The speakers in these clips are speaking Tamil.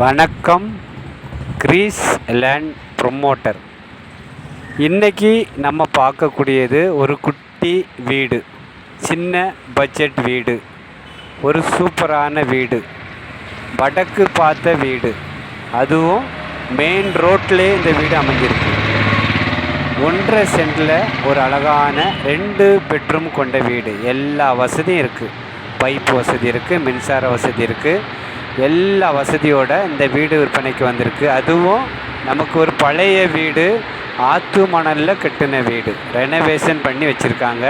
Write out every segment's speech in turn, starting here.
வணக்கம் கிரீஸ் லேண்ட் ப்ரொமோட்டர். இன்றைக்கி நம்ம பார்க்கக்கூடியது ஒரு குட்டி வீடு சின்ன பட்ஜெட் வீடு ஒரு சூப்பரான வீடு வடக்கு பார்த்த வீடு. அதுவும் மெயின் ரோட்லேயே இந்த வீடு அமைஞ்சிருக்கு. ஒன்றரை சென்டில் ஒரு அழகான ரெண்டு பெட்ரூம் கொண்ட வீடு. எல்லா வசதியும் இருக்குது பைப் வசதி இருக்குது மின்சார வசதி இருக்குது எல்லா வசதியோட இந்த வீடு விற்பனைக்கு வந்திருக்கு. அதுவும் நமக்கு ஒரு பழைய வீடு ஆத்து மணலில் கட்டின வீடு. ரெனோவேஷன் பண்ணி வச்சுருக்காங்க.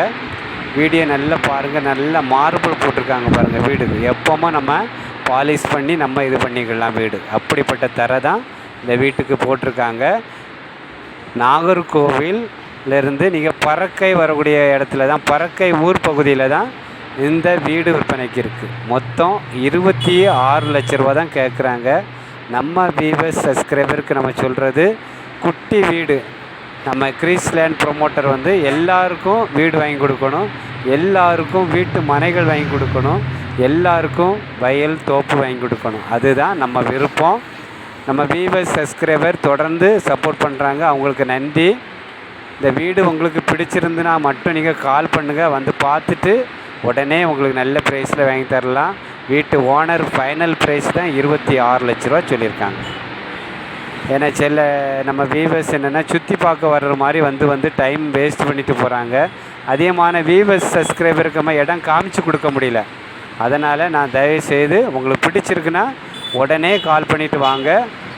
வீடியோ நல்லா பாருங்கள் நல்லா மார்பிள் போட்டிருக்காங்க பாருங்கள் வீடுக்கு. எப்போவுமே நம்ம பாலிஷ் பண்ணி நம்ம இது பண்ணிக்கலாம் வீடு. அப்படிப்பட்ட தரை தான் இந்த வீட்டுக்கு போட்டிருக்காங்க. நாகர்கோவிலிருந்து நீங்கள் பறக்கை வரக்கூடிய இடத்துல தான் பறக்கை ஊர் பகுதியில் தான் இந்த வீடு விற்பனைக்கு இருக்குது மொத்தம் இருபத்தி ஆறு லட்ச ரூபா தான் கேட்குறாங்க நம்ம விவஸ் சப்ஸ்கிரைபருக்கு நம்ம சொல்கிறது குட்டி வீடு. நம்ம கிரீஸ்லேண்ட் ப்ரொமோட்டர் வந்து எல்லாருக்கும் வீடு வாங்கி கொடுக்கணும். எல்லாருக்கும் வீட்டு மனைகள் வாங்கி கொடுக்கணும். எல்லாருக்கும் வயல் தோப்பு வாங்கி கொடுக்கணும். அதுதான் நம்ம விருப்பம். நம்ம விவஸ் சப்ஸ்கிரைபர் தொடர்ந்து சப்போர்ட் பண்ணுறாங்க அவங்களுக்கு நன்றி. இந்த வீடு உங்களுக்கு பிடிச்சிருந்துன்னா மட்டும் நீங்கள் கால் பண்ணுங்கள் வந்து பார்த்துட்டு உடனே உங்களுக்கு நல்ல ப்ரைஸில் வாங்கி தரலாம். வீட்டு ஓனர் ஃபைனல் ப்ரைஸ் தான் இருபத்தி ஆறு லட்ச ரூபா சொல்லியிருக்காங்க. ஏன்னா சில நம்ம வீவர்ஸ் என்னென்னா சுற்றி பார்க்க வர்ற மாதிரி வந்து வந்து டைம் வேஸ்ட் பண்ணிட்டு போகிறாங்க அதிகமான வீவர்ஸ் சப்ஸ்கிரைபருக்கு நம்ம இடம் காமிச்சு கொடுக்க முடியல. அதனால் நான் தயவு செய்து உங்களுக்கு பிடிச்சிருக்குன்னா உடனே கால் பண்ணிவிட்டு வாங்க.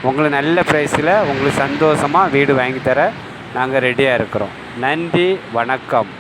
உங்களுக்கு நல்ல ப்ரைஸில் உங்களுக்கு சந்தோஷமாக வீடு வாங்கி தர நாங்கள் ரெடியாக இருக்கிறோம். நன்றி வணக்கம்.